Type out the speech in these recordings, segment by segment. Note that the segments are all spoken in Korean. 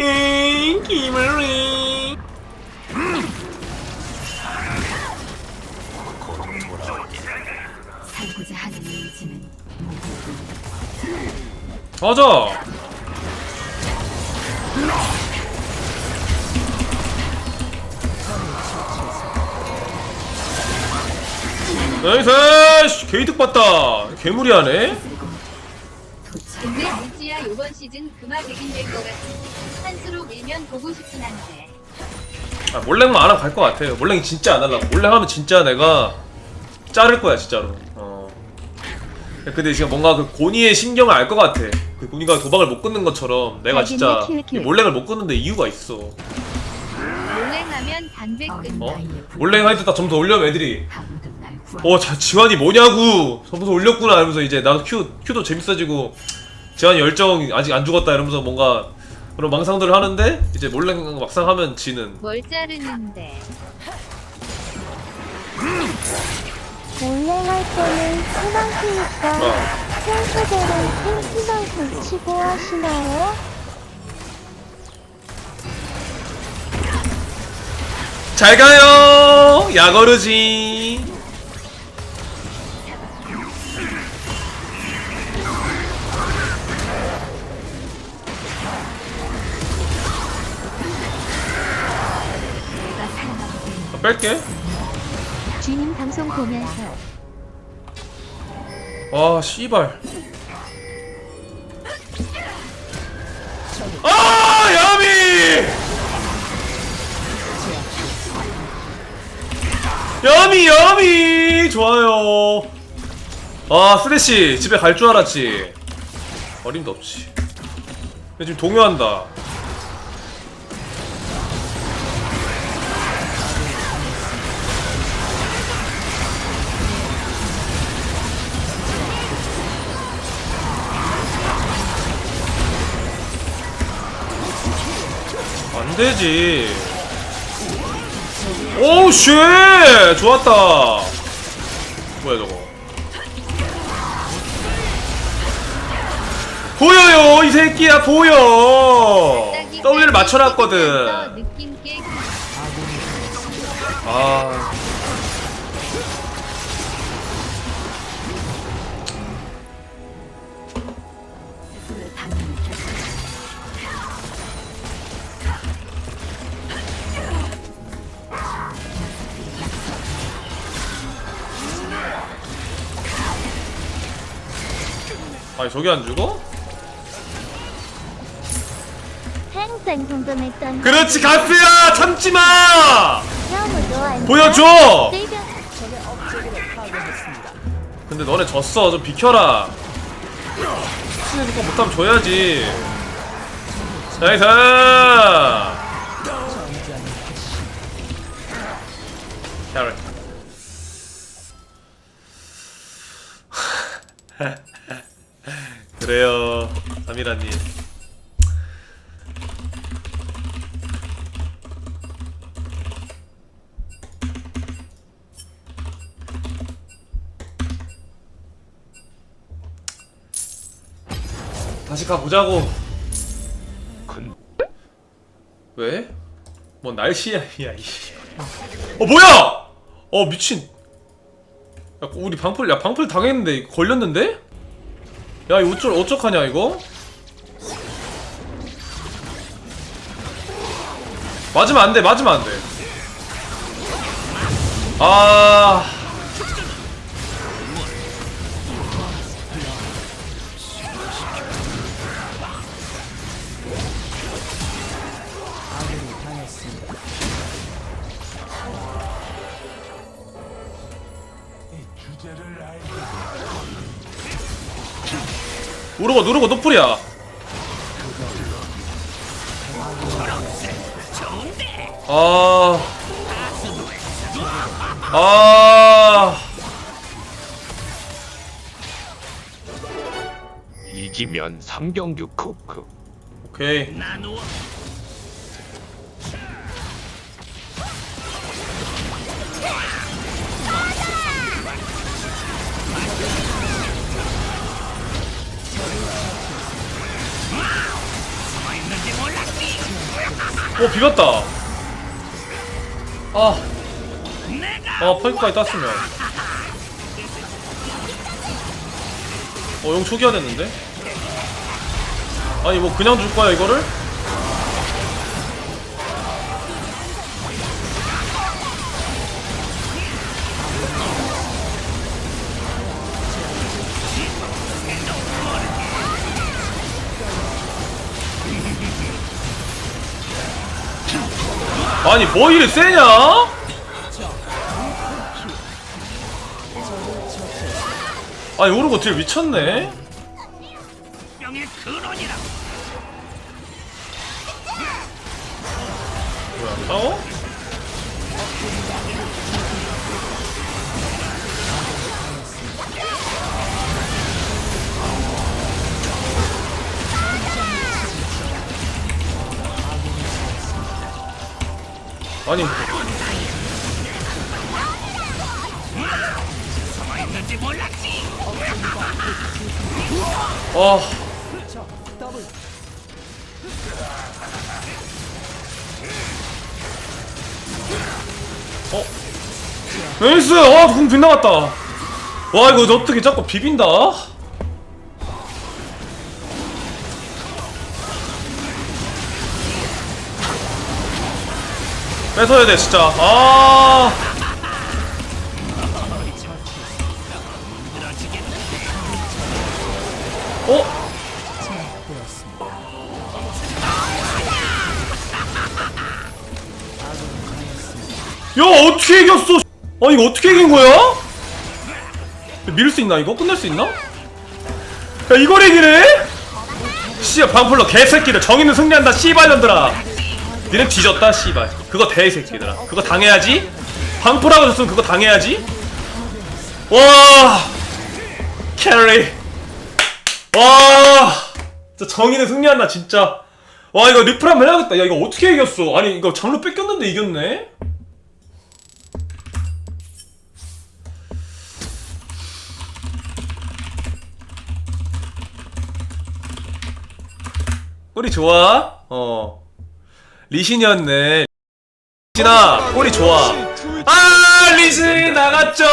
에이 기물이 살고자 하는 의지는 맞아. 나이스 씨, 게이득 봤다. 괴물이 하네. 근데 요번 시즌 그마 백인 될것 같아. 한수로 밀면 보고 싶긴 한데. 아, 몰랭만 안 하고 갈 것 같아요. 몰랭이 진짜 안 하려고. 몰랭 하면 진짜 내가 자를 거야, 진짜로. 어. 근데 지금 뭔가 그 고니의 신경을 알 것 같아. 그 고니가 도박을 못 끊는 것처럼 내가 진짜. 이 몰랭을 못 끊는데 이유가 있어. 몰랭하면 담배 끊. 어? 몰랭 하이트 딱 점수 올려면 애들이 어, 자, 지환이 뭐냐고! 점수 올렸구나, 이러면서 이제 나도 큐, 큐도 재밌어지고, 지환이 열정 아직 안 죽었다, 이러면서 뭔가 그런 망상들을 하는데, 이제 몰랭 막상 하면 지는. 뭘 자르는데. 몰랭할 때는 희망키니까 어. 평소대로 팬티만 고치고 하시나요? 잘 가요! 야거르지! 뺄게. 주님 방송 보면서 아, 씨발. 아, 야미! 야미, 야미! 좋아요. 아, 쓰레쉬. 집에 갈 줄 알았지. 어림도 없지. 근데 지금 동요한다. 되지. 오우 쉣! 좋았다. 뭐야 저거? 보여요 이 새끼야 보여. W를 맞춰놨거든. 아. 아니 저기 안 죽어? 궁금했던 그렇지 가스야 참지 마. 너무 좋아한다 보여줘. 근데 너네 졌어 좀 비켜라. 수는 거 못하면 져야지. 나이스. 캐럿. 그래요, 사미라님. 다시 가보자고. 왜? 뭐 날씨야, 야 이씨. 어 뭐야? 어 미친. 야 우리 방풀, 야 방풀 당했는데 걸렸는데? 야 이거 어쩔 어떡하냐 이거? 맞으면 안 돼, 맞으면 안 돼. 아. 누르고 누르고 노플이야. 아. 아. 이기면 3경규 크크 오케이. 오 비겼다 아 아, 파이크까지 땄으면. 어, 용 초기화 됐는데? 아니, 뭐, 그냥 줄 거야, 이거를? 아니, 뭐 이리 세냐? 아니 오르고 딜 미쳤네. 뭐야? 어? 아니 아 어? 나이스! 와, 공 빗나갔다! 와, 이거 어떻게 자꾸 비빈다? 뺏어야 돼, 진짜. 아. 어? 야 어떻게 이겼어? 아 이거 어떻게 이긴 거야? 밀을 수 있나 이거? 끝낼 수 있나? 야 이걸 이기네? 씨야 방풀러 개새끼들 정의는 승리한다 씨발년들아 니네 뒤졌다 씨발. 그거 대새끼들아. 그거 당해야지? 방풀하고 졌으면 그거 당해야지? 와. 캐리. 와. 진짜 정의는 승리한다 진짜. 와 이거 리플 한번 해야겠다. 야 이거 어떻게 이겼어? 아니 이거 장로 뺏겼는데 이겼네? 꼬리 좋아. 어 리신이었네. 리신아 꼬리 좋아. 아 리신 나갔죠.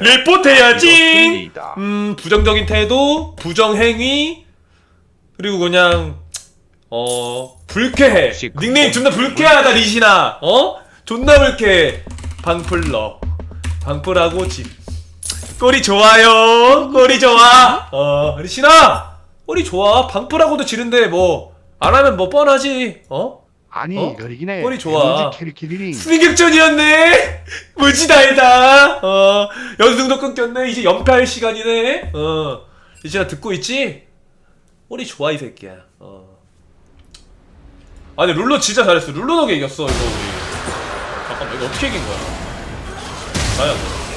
리포트 해야지. 음 부정적인 태도 부정행위 그리고 그냥 어 불쾌해. 닉네임 존나 불쾌하다 리신아. 어? 존나 불쾌해. 방풀러. 방풀하고 집. 꼬리 좋아요. 꼬리 좋아. 어 리신아! 꼬리 좋아. 방풀하고도 지른데 뭐 안 하면 뭐 뻔하지. 어 아니 어? 그러긴 해. 꼴이 좋아. 캐리캐리링. 승격전이었네. 무지다이다. 어 연승도 끊겼네. 이제 연패할 시간이네. 어 이제 듣고 있지? 꼬리 좋아 이 새끼야. 어. 아니 룰러 진짜 잘했어. 룰러 덕에 이겼어 이거 우리. 잠깐만 이거 어떻게 이긴 거야? 나야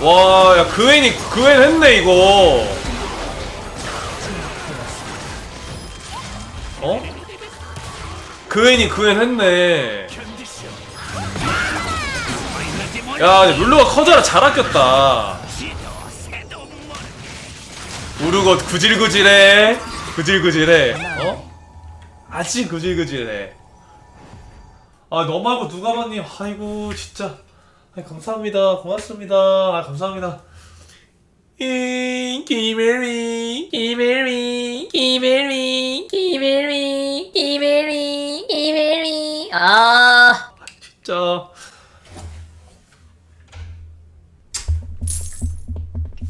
와, 야, 그웬이, 그웬 했네, 이거. 어? 그웬이 그웬 했네. 야, 룰루가 커져라 잘 아꼈다. 우르고 구질구질해. 구질구질해. 어? 아직 구질구질해. 아, 너 말고 누가 봤니? 아이고, 진짜. 아, 감사합니다. 고맙습니다. 아, 감사합니다. 이, 기베리, 기베리, 기베리, 기베리, 기베리, 기베리. 아, 진짜.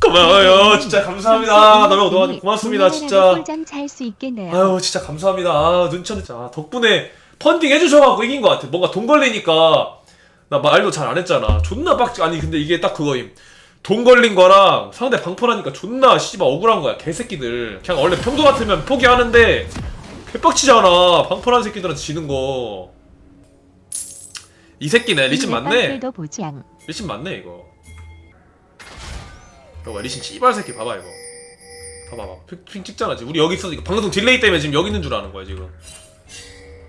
고마워요. 진짜 감사합니다. 너무 너무 고맙습니다. 진짜. 꿀잠 잘 수 있겠네요. 아유 진짜 감사합니다. 아 눈치 없네. 아, 덕분에 펀딩 해주셔가지고 이긴 것 같아. 뭔가 돈 걸리니까 나 말도 잘 안 했잖아. 존나 빡지. 아니 근데 이게 딱 그거임. 돈 걸린 거랑 상대 방풀하니까 존나 씨발 억울한 거야. 개새끼들. 그냥 원래 평소 같으면 포기하는데 개빡치잖아. 방풀한 새끼들한테 지는 거. 이 새끼네. 리신 맞네. 리신 맞네 이거. 이거 봐, 리신 씨발 새끼 봐봐 이거. 봐봐 핑, 핑 찍잖아 지금 우리 여기 있어 이거 방송 딜레이 때문에 지금 여기 있는 줄 아는 거야 지금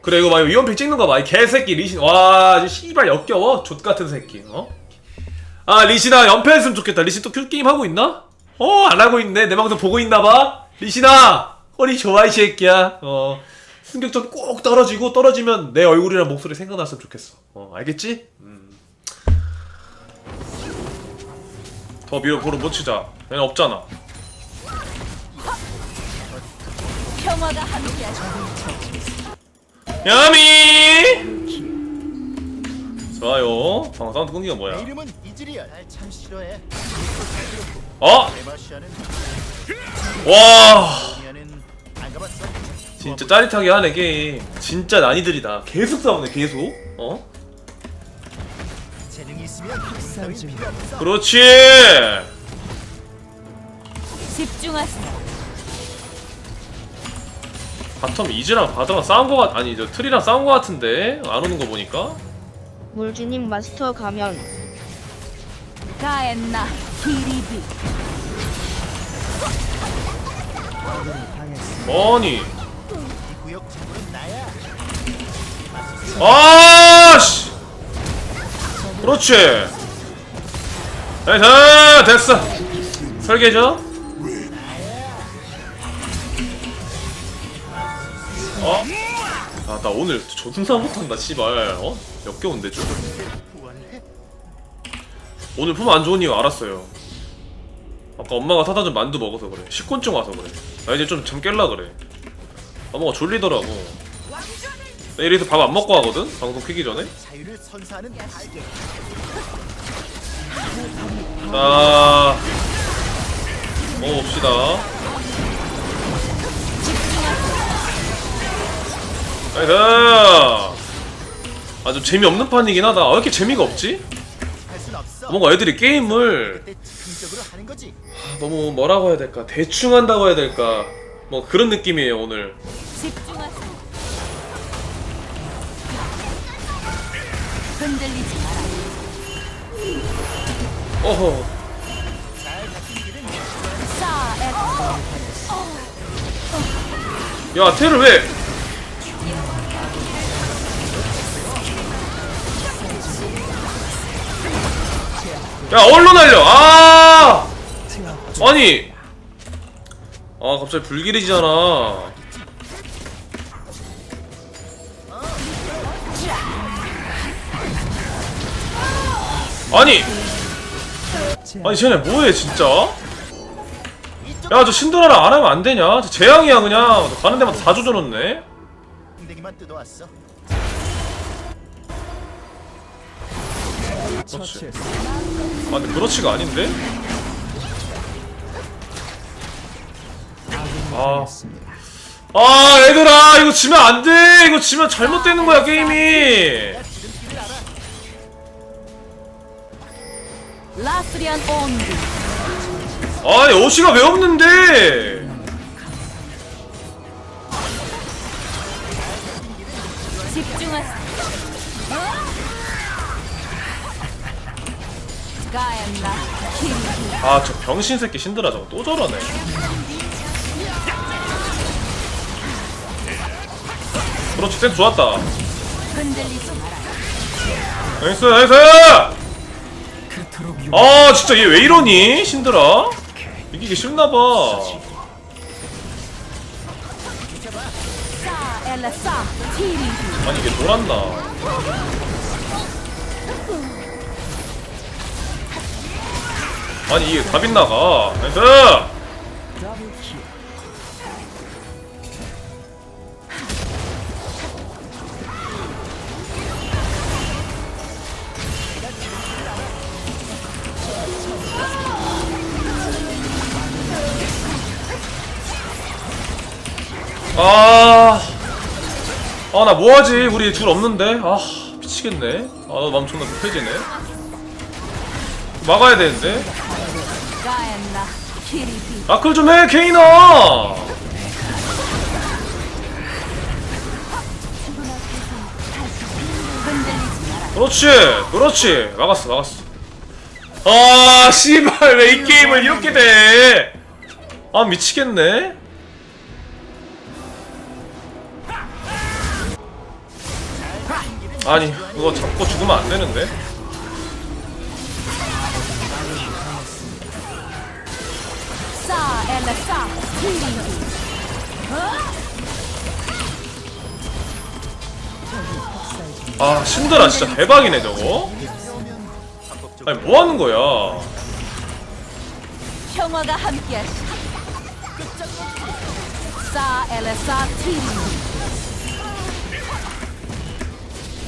그래 이거 봐 위험핑 찍는 거봐이 개새끼 리신. 와 씨발 역겨워? 족같은 새끼 어? 아 리신아 연패했으면 좋겠다. 리신 또 큐게임 하고 있나? 어 안 하고 있네. 내 방송 보고 있나봐. 리신아 허리 좋아 이 새끼야. 어. 승격전 꼭 떨어지고 떨어지면 내 얼굴이랑 목소리 생각났으면 좋겠어. 어 알겠지? 음. 더 밀어 보러 못 치자. 얘는 없잖아. 평화가 함께하자. 야미 좋아요 방금 사운드 끊기가 내 뭐야 이름은 이즈리얼. 날참 싫어해. 어? 에바시아는 와 미아는 안 가봤어. 진짜 짜릿하게 하네 게임 진짜 난이들이다 계속 싸우네 계속 어? 재능이 있으면 따윈 필요 없어. 그렇지 집중하세요. 바텀 이즈랑 바드랑 싸운 거 같.. 아니 저 트리랑 싸운 거 같은데? 안 오는 거 보니까? 물주님 마스터 가면. 가엔나? 기리비. 아니. 아씨! 그렇지. 나이스 됐어. 설계죠 어? 아 나 오늘 조승사 못한다 씨발 어? 역겨운데 좀. 오늘 품 안 좋은 이유 알았어요 아까 엄마가 사다 준 만두 먹어서 그래 식곤증 와서 그래 나 이제 좀 잠 깰라 그래 엄마가 졸리더라고 나 이래서 밥 안 먹고 하거든? 방송 키기 전에. 자 먹어봅시다 나이스 아좀 재미없는 판이긴 하다 왜 이렇게 재미가 없지? 뭔가 애들이 게임을 거지. 너무 뭐라고 해야 될까 대충 한다고 해야 될까 뭐 그런 느낌이에요 오늘. 어허. 야 테를 왜 야, 얼로 날려! 아! 아니! 아, 갑자기 불길해지잖아. 아니! 아니, 쟤네 뭐해, 진짜? 야, 저 신드라를 안 하면 안 되냐? 저 재앙이야, 그냥. 가는 데마다 다 조져놓네? 그렇지. 아, 근데 그렇지가 아닌데? 아. 아, 얘들아, 이거 지면 안 돼! 이거 지면 잘못되는 거야, 게임이! 라스리안 온드. 아니, 어시가 왜 없는데! 집중하세요. 아, 저 병신 새끼 신드라 저거 또 저러네. 그렇지, 센 좋았다. 나이스, 나이스! 아, 진짜 얘 왜 이러니? 신드라? 이기기 싫나봐. 기리비. 아니, 이게 돌았나? 아니, 이게 답이 나가. 나이스! 아, 아, 나 뭐하지? 우리 둘 없는데? 아, 미치겠네. 아, 나 마음 존나 급해지네. 막아야 되는데? 아클 좀 해, 마라. 그렇지, 그렇지. 막았어, 막았어. 아, 씨발, 왜 이 게임을 이렇게 돼? 아 미치겠네 아니 그거 잡고 죽으면 안 되는데 아 신드라 진짜 대박이네 저거. 아니 뭐 하는 거야? 평화가 함께하시.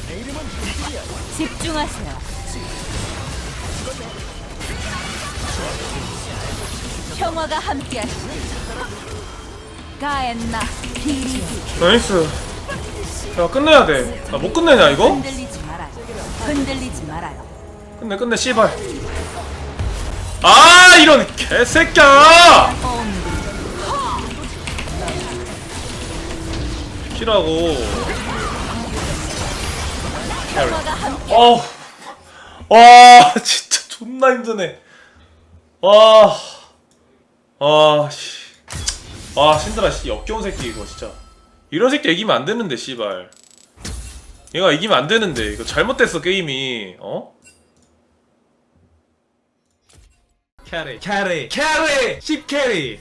내 이름은 불길이야. 집중하세요 평화가 함께하시 가엔나 나이스. 야 끝내야 돼아 못 끝내냐 이거? 흔들리지 말아요. 흔들리지 말아요. 끝내 끝내 씨발. 아 이런 개새끼야! 키라고. 평화가 함께 어우. 와 진짜 존나 힘드네 와 아, 씨. 아, 신드라, 씨, 역겨운 새끼, 이거, 진짜. 이런 새끼 이기면 안 되는데, 씨발. 얘가 이기면 안 되는데, 이거 잘못됐어, 게임이, 어? 캐리 캐리 캐리 10 캐리